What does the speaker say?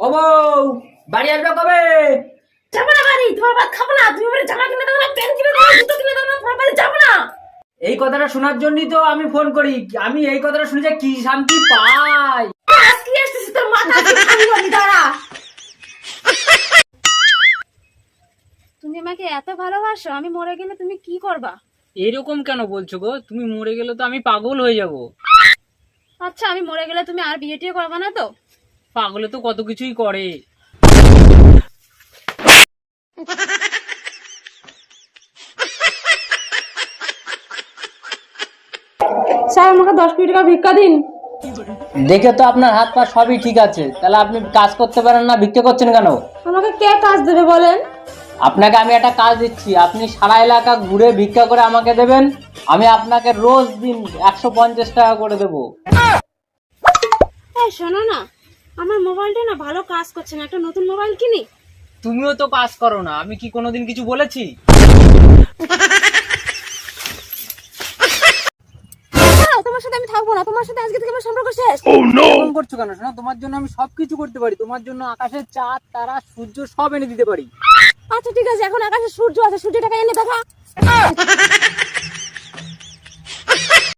ও বউ বাড়ি আসবে কবে? যাব না বাড়ি তোমার ভাত খাব না। তুমি বলে জামা কিনে দেবো না প্যান্ট কিনে দেবো না জুতো কিনে না তোমার বাড়ি যাব না। এই কথাটা শোনার জন্যই তো আমি ফোন করি। আমি এই কথাটা শুনে যে কি শান্তি পাই। আজকে আসতেছি তোর মাথা আজকে ভাঙবো আমি দাঁড়া। তুমি আমাকে এত ভালোবাসো আমি মরে গেলে তুমি কি করবা? এরকম কেন বলছো গো? তুমি মরে গেলে তো আমি পাগল হয়ে যাব। আচ্ছা আমি মরে গেলে তুমি আর বিয়ে টিয়ে করবা না তো? পাগলে তো কত কিছুই করে। স্যার আমাকে দশ কোটি টাকা ভিক্ষা দিন। দেখে তো আপনার হাত পা সবই ঠিক আছে। তাহলে আপনি কাজ করতে পারেন না ভিক্ষা করছেন কেন? আমাকে কে কাজ দেবে বলেন? আপনাকে আমি একটা কাজ দিচ্ছি। আপনি সারা এলাকা ঘুরে ভিক্ষা করে আমাকে দেবেন। আমি আপনাকে রোজ দিন একশো পঞ্চাশ টাকা করে দেবো। শোনো না। আমার মোবাইলটা না ভালো কাজ করছে না। একটা নতুন মোবাইল কিনি। তুমিও তো কাজ করো না। আমি কি কোনোদিন কিছু বলেছি? তোমার সাথে আমি থাকব না। তোমার সাথে আজকে থেকে আমার সম্পর্ক শেষ। এরকম করছ কেন? শোনো তোমার জন্য আমি সবকিছু করতে পারি। তোমার জন্য আকাশের চাঁদ তারা সূর্য সব এনে দিতে পারি। আচ্ছা ঠিক আছে। এখন আকাশে সূর্য আছে। সূর্যটাকে এনে দেখা।